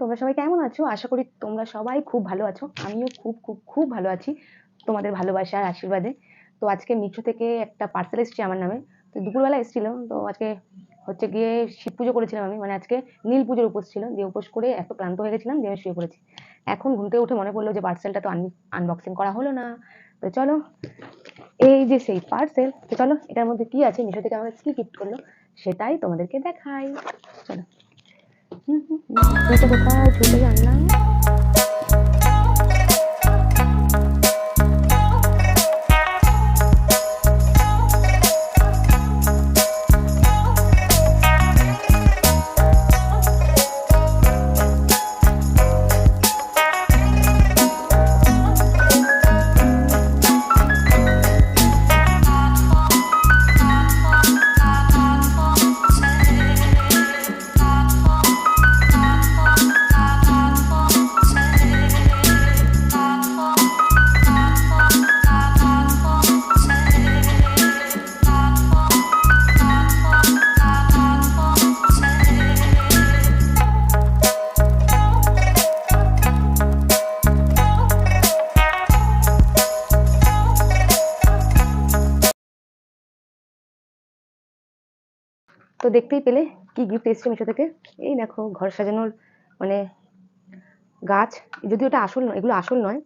তোমরা সবাই কেমন আছো? আশা করি তোমরা সবাই খুব ভালো আছো। আমিও খুব খুব খুব ভালো আছি তোমাদের ভালোবাসা আর আশীর্বাদে। তো আজকে মিশো থেকে একটা পার্সেল এসেছে আমার নামে। তো দুপুরবেলা এসেছিল। তো আজকে হচ্ছে গিয়ে শিব পুজো করেছিলাম আমি। মানে আজকে নীল পুজোর উপোস ছিল। দিয়ে উপোস করে এত ক্লান্ত হয়ে গেছিলাম দিয়ে আমি শুয়ে পড়েছি। এখন ঘুম থেকে উঠে মনে পড়ল যে পার্সেলটা তো আনবক্সিং করা হলো না। তো চলো, এই যে সেই পার্সেল তো চলো, এটার মধ্যে কি আছে? মিশো থেকে আমাকে কি গিফট করল? সেটাই তোমাদেরকে দেখাই। চলো। กูจะไปใต้ชูดไปอย่างนั้น তো দেখতেই পেলে কি গিফট এসেছে মিশো থেকে। এই দেখো, ঘর সাজানোর মানে গাছ। যদিও এটা আসল নয়, এগুলো আসল নয়,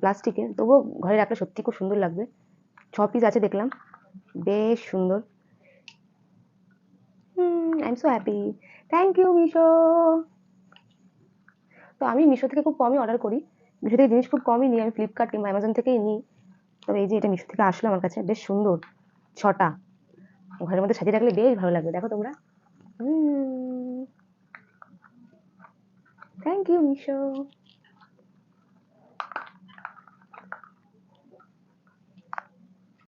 প্লাস্টিকের। তবুও ঘরে রাখলে সত্যি খুব সুন্দর লাগবে। ছ পিস আছে দেখলাম। বেশ সুন্দর। I am so happy thank you Meesho. তো আমি মিশো থেকে খুব কমই অর্ডার করি। মিশো থেকে জিনিস খুব কমই নিই। আমি ফ্লিপকার্ট কিংবা অ্যামাজন থেকেই নিই। তবে এই যে এটা মিশো থেকে আসলো আমার কাছে, বেশ সুন্দর। ছটা। ঘরের মধ্যে সাজিয়ে রাখলে বেশ ভালো লাগবে দেখো তোমরা। Thank you Meesho.